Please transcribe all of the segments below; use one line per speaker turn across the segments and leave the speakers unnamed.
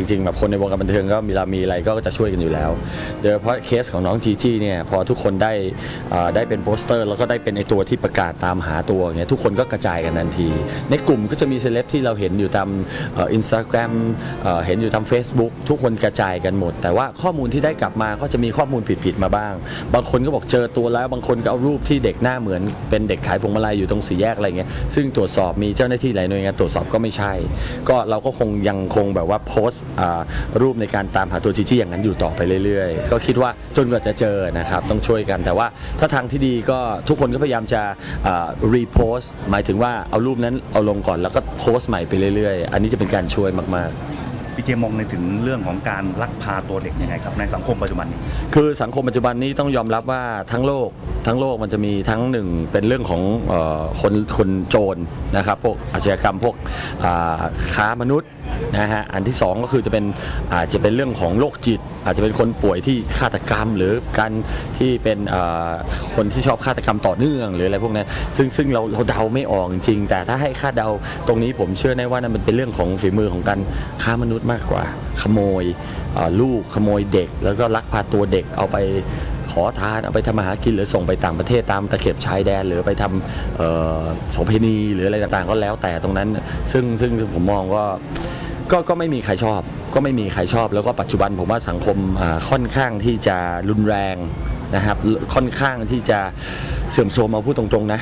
จริงๆแบบคนในวงการบันเทิงก็มีเรามีอะไรก็จะช่วยกันอยู่แล้ว โดยเฉพาะเคสของน้องจีจี้เนี่ยพอทุกคนได้อ่าได้เป็นโปสเตอร์ แล้วก็ได้เป็นไอตัวที่ประกาศตามหาตัวเงี้ยทุกคนก็กระจายกันทันที ในกลุ่มก็จะมีเซเลบที่เราเห็นอยู่ตามอินสตาแกรมเห็นอยู่ตาม Facebook ทุกคนกระจายกันหมด แต่ว่าข้อมูลที่ได้กลับมาก็จะมีข้อมูลผิดๆมาบ้าง บางคนก็บอกเจอตัวแล้วบางคนก็เอารูปที่เด็กหน้าเหมือนเป็นเด็กขายพวงมาลัยอยู่ตรงสี่แยกอะไรเงี้ยซึ่งตรวจสอบมีเจ้าหน้าที่หลายหน่วยงานตรวจสอบก็ไม่ใช่ ก็เราก็คงยังคงแบบว่าโพสต์รูปในการตามหาตัวจีจี้อย่างนั้นอยู่ต่อไปเรื่อยๆ ก็คิดว่าจนกว่าจะเจอนะครับต้องช่วยกันแต่ว่าถ้าทางที่ดีก็ทุกคนก็พยายามจะรีโพสต์หมายถึงว่าเอารูปนั้นเอาลงก่อนแล้วก็โพสต์ใหม่ไปเรื่อยๆ อันนี้จะเป็นการช่วยมากๆ
พี่เจมองในถึงเรื่องของการลักพาตัวเด็กยังไงครับในสังคมปัจจุบันนี้
คือสังคมปัจจุบันนี้ต้องยอมรับว่าทั้งโลกทั้งโลกมันจะมีทั้งหนึ่งเป็นเรื่องของออคนคนโจรนะครับพวกอาชญากรรมพวกอ่าค้ามนุษย์นะฮะอันที่สองก็คือจะเป็นอาจจะเป็นเรื่องของโรคจิต อาจจะเป็นคนป่วยที่ฆาตกรรม หรือการที่เป็นคนที่ชอบฆาตกรรมต่อเนื่องหรืออะไรพวกนั้นซึ่งซึ่งเราเราเดาไม่ออกจริง แต่ถ้าให้คาดเดาตรงนี้ผมเชื่อแน่ว่านั่นมันเป็นเรื่องของฝีมือของการค้ามนุษย์มากกว่า ขโมยลูกขโมยเด็ก แล้วก็ลักพาตัวเด็กเอาไปขอทานเอาไปทำมาหากินหรือส่งไปต่างประเทศตามตะเข็บชายแดน หรือไปทำโสเภณีหรืออะไรต่างๆ ก็แล้วแต่ตรงนั้น ซึ่งซึ่งงผมมองว่าก็ก็ไม่มีใครชอบ ก็ไม่มีใครชอบ แล้วก็ปัจจุบันผมว่าสังคมค่อนข้างที่จะรุนแรงนะครับค่อนข้างที่จะเสื่อมโทรมมาพูดตรงๆนะ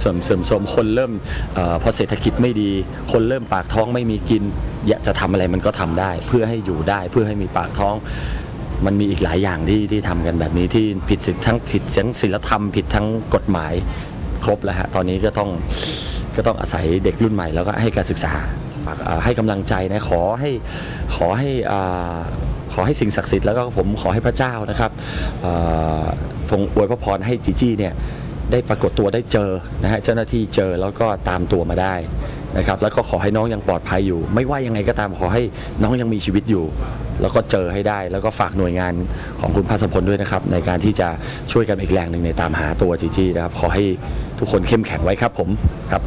เสื่อมเสื่อมโทรมคนเริ่มเออพอเศรษฐกิจไม่ดี คนเริ่มปากท้องไม่มีกิน อยากจะทำอะไรมันก็ทำได้ เพื่อให้อยู่ได้เพื่อให้มีปากท้อง มันมีอีกหลายอย่างที่ที่ทำกันแบบนี้ที่ผิดศีลทั้งผิดทั้งศีลธรรม ผิดทั้งกฎหมายครบแล้วฮะตอนนี้ก็ต้องก็ต้องอาศัยเด็กรุ่นใหม่แล้วก็ให้การศึกษาให้กำลังใจนะขอให้ขอให้อ่าขอให้สิ่งศักดิ์สิทธิ์แล้วก็ผมขอให้พระเจ้านะครับอ่อทรงอวยพระพรให้จีจี้เนี่ยได้ปรากฏตัวได้เจอนะฮะเจ้าหน้าที่เจอแล้วก็ตามตัวมาได้ นะครับแล้วก็ขอให้น้องยังปลอดภัยอยู่ ไม่ว่ายังไงก็ตามขอให้น้องยังมีชีวิตอยู่ แล้วก็เจอให้ได้ แล้วก็ฝากหน่วยงานของคุณพัสพลด้วยนะครับ ในการที่จะช่วยกันอีกแรงหนึ่งในตามหาตัวจีจี้นะครับ ขอให้ทุกคนเข้มแข็งไว้ครับผมครับ